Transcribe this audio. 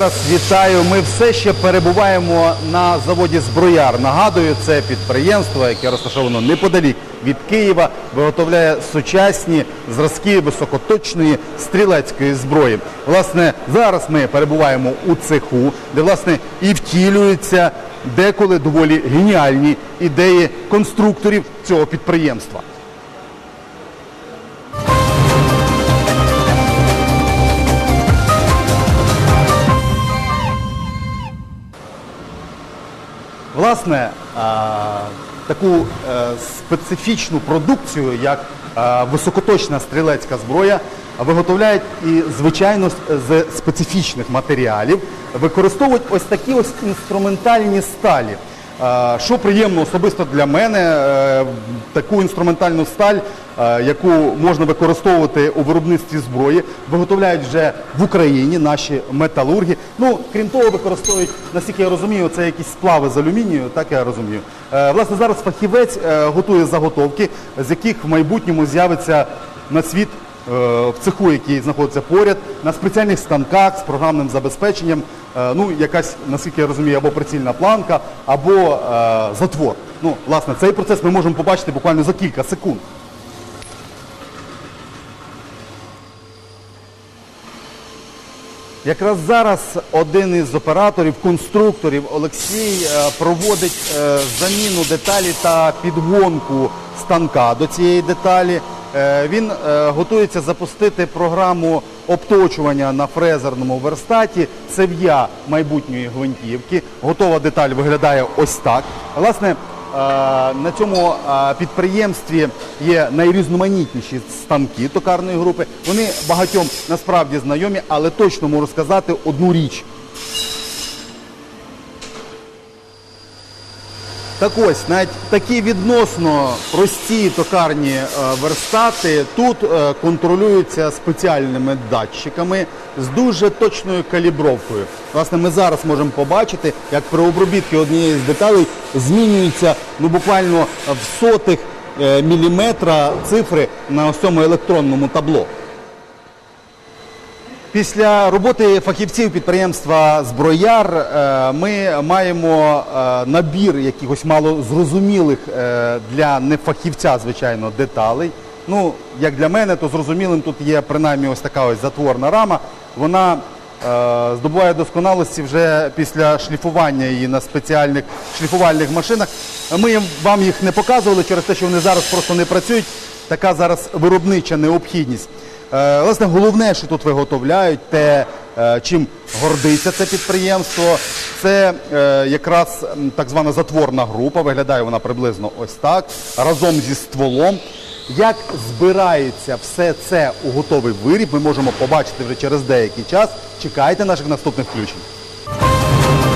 Вітаю. Ми все ще перебуваємо на заводі Зброяр. Нагадую, це підприємство, яке розташовано неподалік від Києва, виготовляє сучасні зразки високоточної стрілецької зброї. Власне, зараз ми перебуваємо у цеху, де власне і втілюються деколи доволі геніальні ідеї конструкторів цього підприємства. Власне, таку е, специфічну продукцію, як е, високоточна стрілецька зброя, виготовляють і, звичайно, з специфічних матеріалів, використовують ось такі ось інструментальні сталі. Що приємно особисто для мене, е, таку інструментальну сталь, е, яку можна використовувати у виробництві зброї, виготовляють вже в Україні наші металурги. Ну, крім того, використовують, наскільки я розумію, це якісь сплави з алюмінію, так я розумію. Е, Власне, зараз фахівець готує заготовки, з яких в майбутньому з'явиться на світ в цеху, який знаходиться поряд, на спеціальних станках з програмним забезпеченням, е, ну, якась, наскільки я розумію, або прицільна планка, або е, затвор. Ну, власне, цей процес ми можемо побачити буквально за кілька секунд. Якраз зараз один із операторів, конструкторів Олексій е, проводить е, заміну деталі та підгонку станка до цієї деталі. Е, Він е, готується запустити програму обточування на фрезерному верстаті цев'я майбутньої гвинтівки. Готова деталь виглядає ось так. Власне, Е, На цьому підприємстві є найрізноманітніші станки токарної групи. Вони багатьом насправді знайомі, але точно можу сказати одну річ. Так ось, навіть такі відносно прості токарні е, верстати тут е, контролюються спеціальними датчиками з дуже точною калібровкою. Власне, ми зараз можемо побачити, як при обробітки однієї з деталей змінюються ну, буквально в сотих е, міліметра цифри на ось цьому електронному табло. Після роботи фахівців підприємства Зброяр е, ми маємо е, набір якихось малозрозумілих е, для нефахівця, звичайно, деталей. Ну, як для мене, то зрозумілим тут є принаймні ось така ось затворна рама. Вона здобуває досконалості вже після шліфування її на спеціальних шліфувальних машинах. Ми вам їх не показували через те, що вони зараз просто не працюють. Така зараз виробнича необхідність. Е, Власне, головне, що тут виготовляють, те, е, чим гордиться це підприємство, це е, якраз так звана затворна група. Виглядає вона приблизно ось так, разом зі стволом. Як збирається все це у готовий виріб, ми можемо побачити вже через деякий час. Чекайте наших наступних включень.